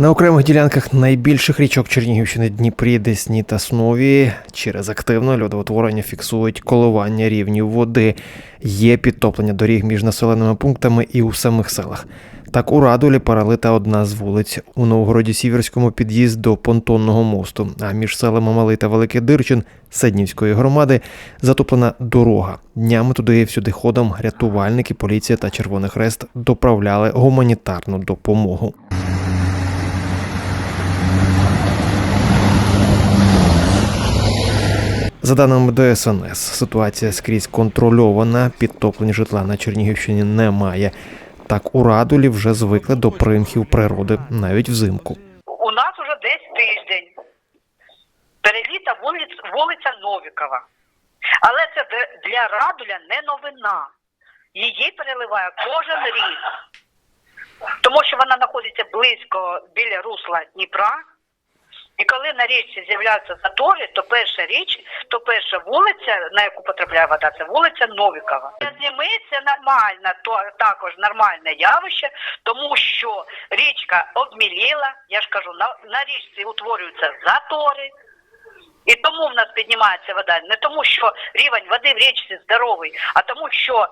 На окремих ділянках найбільших річок Чернігівщини Дніпрі, Десні та Снові через активне льодоутворення фіксують коливання рівнів води. Є підтоплення доріг між населеними пунктами і у самих селах. Так у Радулі паралита одна з вулиць. У Новгороді Сіверському під'їзд до понтонного мосту. А між селами Малий та Великий Дирчин Седнівської громади затоплена дорога. Днями туди всюди ходом рятувальники, поліція та Червоний Хрест доправляли гуманітарну допомогу. За даними ДСНС, ситуація скрізь контрольована, підтоплень житла на Чернігівщині немає. Так у Радулі вже звикли до примхів природи навіть взимку. У нас уже десь тиждень. Переліта вулиця Новікова. Але це для Радуля не новина. Її переливає кожен рік. Тому що вона знаходиться близько біля русла Дніпра. І коли на річці з'являються затори, то перша річ, то перша вулиця, на яку потрапляє вода, це вулиця Новікова. Для Зими це нормально, то також нормальне явище, тому що річка обміліла, я ж кажу, на, на річці утворюються затори. І тому в нас піднімається вода не тому, що рівень води в річці здоровий, а тому, що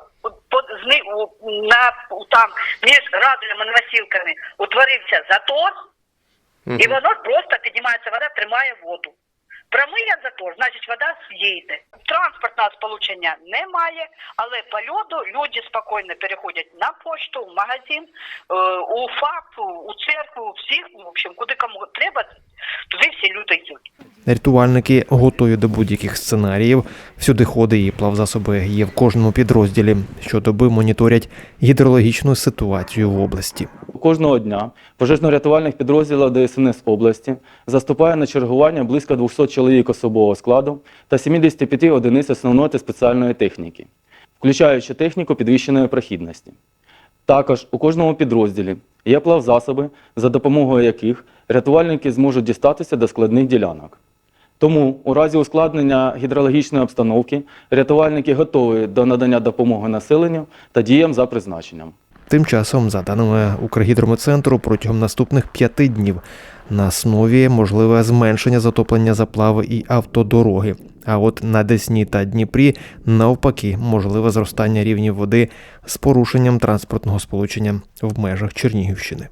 на там між радулями і Новосілками утворився затор, і воно просто піднімається вода, тримає воду. Промиє затор, значить вода з'їде. Транспортного сполучення немає, але по льоду люди спокійно переходять на пошту, в магазин, е, у ФАП, у церкву, всіх, в общем, куди кому треба, туди всі люди йдуть. Рятувальники готові до будь-яких сценаріїв. Всюди ходи і плавзасоби є в кожному підрозділі. Щодоби моніторять гідрологічну ситуацію в області. Кожного дня пожежно-рятувальних підрозділах ДСНС області заступає на чергування близько 200 чоловік особового складу та 75 одиниць основної та спеціальної техніки, включаючи техніку підвищеної прохідності. Також у кожному підрозділі є плавзасоби, за допомогою яких рятувальники зможуть дістатися до складних ділянок. Тому у разі ускладнення гідрологічної обстановки рятувальники готові до надання допомоги населенню та діям за призначенням. Тим часом, за даними Укргідромецентру, протягом наступних п'яти днів на основі можливе зменшення затоплення заплави і автодороги. А от на Десні та Дніпрі навпаки можливе зростання рівнів води з порушенням транспортного сполучення в межах Чернігівщини.